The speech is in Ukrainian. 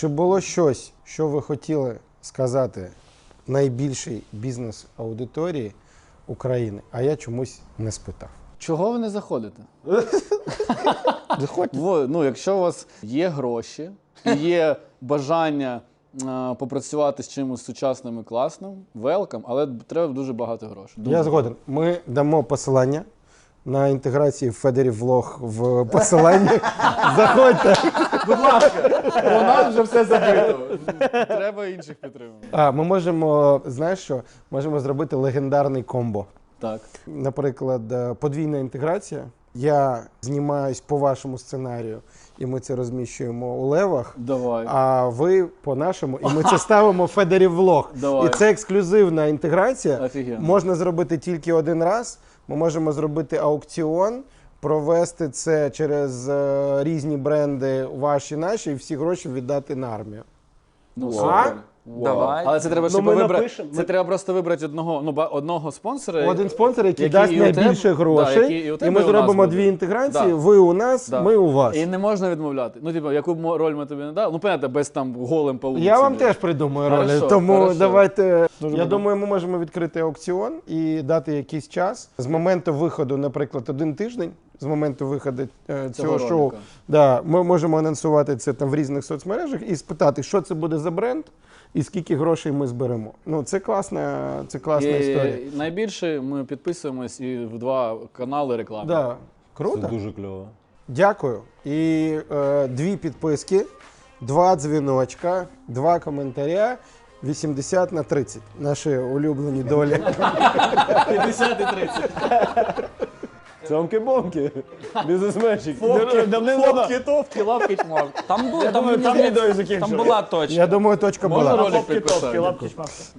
Чи було щось, що ви хотіли сказати найбільшій бізнес-аудиторії України, а я чомусь не спитав? Чого ви не заходите? Заходьте. Ну, якщо у вас є гроші є бажання е, попрацювати з чимось сучасним і класним, велкам, але треба дуже багато грошей. Я згоден. Ми дамо посилання на інтеграції Федерів влог в посиланні. Заходьте. У нас вже все забито. Треба інших підтримувати. А ми можемо, знаєш що? Можемо зробити легендарний комбо. Так. Наприклад, е, подвійна інтеграція. Я знімаюсь по вашому сценарію, і ми це розміщуємо у левах. Давай. А ви по нашому, і ми це ставимо в Федерів влог. Давай. І це ексклюзивна інтеграція. Офігенно. Можна зробити тільки один раз. Ми можемо зробити аукціон, провести це через е, різні бренди, ваші наші, і всі гроші віддати на армію. Ну, А? супер. Давай. Але це треба Ну, ми вибрати. напишемо. Це треба просто вибрати одного, ну, ба- одного спонсора. Один спонсор, який, Який дасть і у тебе- найбільше да, грошей, який і у і, тебе, ми і у нас зробимо буде. дві інтеграції. Да. Ви у нас, Да. ми у вас. І не можна відмовляти. Ну, типу, яку б мо- роль ми тобі не дали. Ну, понятно, без там голим по вулиці. Я вам теж придумаю Хорошо, ролі, тому хорошо. давайте. Дуже я буду. думаю, ми можемо відкрити аукціон і дати якийсь час з моменту виходу, наприклад, один тиждень. З моменту виходу е, цього, Цього шоу, да, ми можемо анонсувати це там в різних соцмережах і спитати, що це буде за бренд і скільки грошей ми зберемо. Ну це класна, це класна І історія. найбільше ми підписуємось і в два канали реклами. Да. Круто. Це дуже кльово. Дякую. І е, дві підписки, два дзвіночка, два коментаря. 80 на 30. Наші улюблені долі. 50 і 30. Цьомки-бомки. Бізнесменчик. Фопки, топки, лапки, чмак. Там, було, там, думаю, там відео закінчили. там була точка. Я думаю, точка Можна була. підписати? лапки.